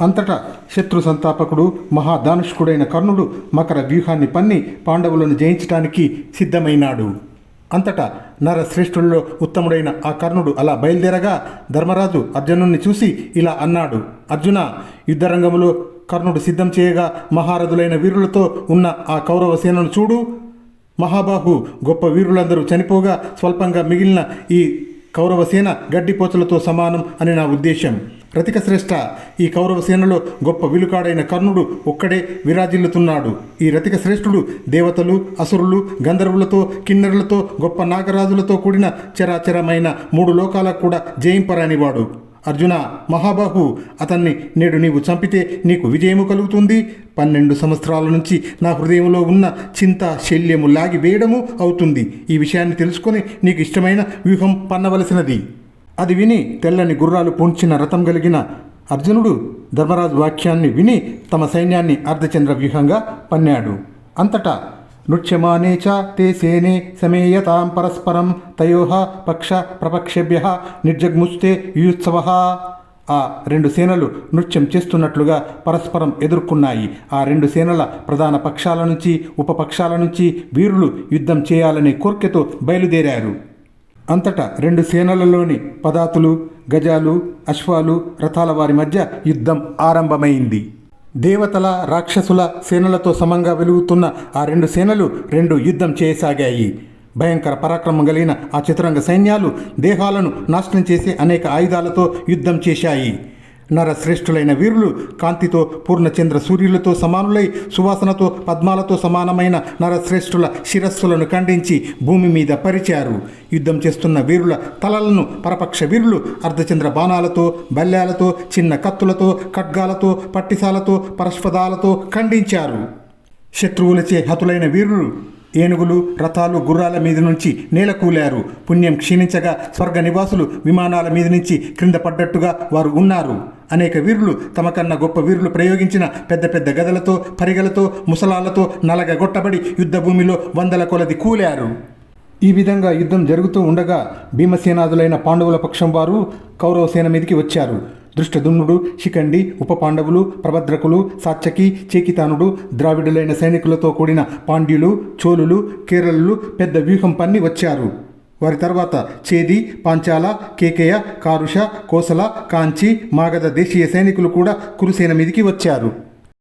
అంతటా శత్రు సంతాపకుడు మహాదానుష్కుడైన కర్ణుడు మకర వ్యూహాన్ని పన్ని పాండవులను జయించటానికి సిద్ధమైనాడు. అంతటా నరశ్రేష్ఠుల్లో ఉత్తముడైన ఆ కర్ణుడు అలా బయలుదేరగా ధర్మరాజు అర్జునుణ్ణి చూసి ఇలా అన్నాడు అర్జున యుద్ధరంగంలో కర్ణుడు సిద్ధం చేయగా మహారథులైన వీరులతో ఉన్న ఆ కౌరవ సేనను చూడు. మహాబాహు గొప్ప వీరులందరూ చనిపోగా స్వల్పంగా మిగిలిన ఈ కౌరవ సేన గడ్డిపోచలతో సమానం అని నా ఉద్దేశం రతిక శ్రేష్ఠ ఈ కౌరవ సేనలో గొప్ప విలుకాడైన కర్ణుడు ఒక్కడే విరాజిల్లుతున్నాడు. ఈ రతిక శ్రేష్ఠుడు దేవతలు అసురులు గంధర్వులతో కిన్నరులతో గొప్ప నాగరాజులతో కూడిన చరాచరమైన మూడు లోకాలకు కూడా జయింపరానివాడు. అర్జున మహాబాహు అతన్ని నేడు నీవు చంపితే నీకు విజయము కలుగుతుంది. పన్నెండు సంవత్సరాల నుంచి నా హృదయంలో ఉన్న చింత శల్యము లాగి వేయడము అవుతుంది. ఈ విషయాన్ని తెలుసుకొని నీకు ఇష్టమైన వ్యూహం పన్నవలసినది. అది విని తెల్లని గుర్రాలు పూంచిన రథం కలిగిన అర్జునుడు ధర్మరాజు వాక్యాన్ని విని తమ సైన్యాన్ని అర్ధచంద్ర వ్యూహంగా పన్నాడు. అంతటా నృత్యమానే చ తే సేనే సమేయతాం పరస్పరం తయో పక్ష ప్రపక్షేభ్య నిర్జగ్ముస్తే యుత్సవ ఆ రెండు సేనలు నృత్యం చేస్తున్నట్లుగా పరస్పరం ఎదుర్కొన్నాయి. ఆ రెండు సేనల ప్రధాన పక్షాల నుంచి ఉపపక్షాల నుంచి వీరులు యుద్ధం చేయాలనే కోర్కెతో బయలుదేరారు. అంతటా రెండు సేనలలోని పదాతులు గజాలు అశ్వాలు రథాల వారి మధ్య యుద్ధం ఆరంభమైంది. దేవతల రాక్షసుల సేనలతో సమంగా వెలుగుతున్న ఆ రెండు సేనలు రెండు యుద్ధం చేయసాగాయి. భయంకర పరాక్రమం కలిగిన ఆ చతురంగ సైన్యాలు దేహాలను నాశనం చేసే అనేక ఆయుధాలతో యుద్ధం చేశాయి. నరశ్రేష్ఠులైన వీరులు కాంతితో పూర్ణచంద్ర సూర్యులతో సమానులై సువాసనతో పద్మాలతో సమానమైన నరశ్రేష్ఠుల శిరస్సులను ఖండించి భూమి మీద పరిచారు. యుద్ధం చేస్తున్న వీరుల తలలను పరపక్ష వీరులు అర్ధచంద్ర బాణాలతో బల్యాలతో చిన్న కత్తులతో ఖడ్గాలతో పట్టిసాలతో పరస్పదాలతో ఖండించారు. శత్రువులచే హతులైన వీరులు ఏనుగులు రథాలు గుర్రాల మీద నుంచి నేలకూలారు పుణ్యం క్షీణించగా స్వర్గ నివాసులు విమానాల మీద నుంచి క్రింద పడ్డట్టుగా వారు ఉన్నారు. అనేక వీరులు తమకన్నా గొప్ప వీరులు ప్రయోగించిన పెద్ద పెద్ద గదలతో పరిగలతో ముసలాలతో నలగగొట్టబడి యుద్ధభూమిలో వందల కొలది కూలారు. ఈ విధంగా యుద్ధం జరుగుతూ ఉండగా భీమసేనాదులైన పాండవుల పక్షం వారు కౌరవసేన మీదికి మీదకి వచ్చారు. దృష్టదుమ్నుడు శిఖండి ఉప పాండవులు ప్రభద్రకులు సాత్యకి చేకితానుడు ద్రావిడులైన సైనికులతో కూడిన పాండ్యులు చోళులు కేరళలు పెద్ద వ్యూహం పన్ని వచ్చారు. వారి తర్వాత చేది పాంచాల కేకేయ కారుష కోసల కాంచి మాగధ దేశీయ సైనికులు కూడా కురుసేన మీదికి వచ్చారు.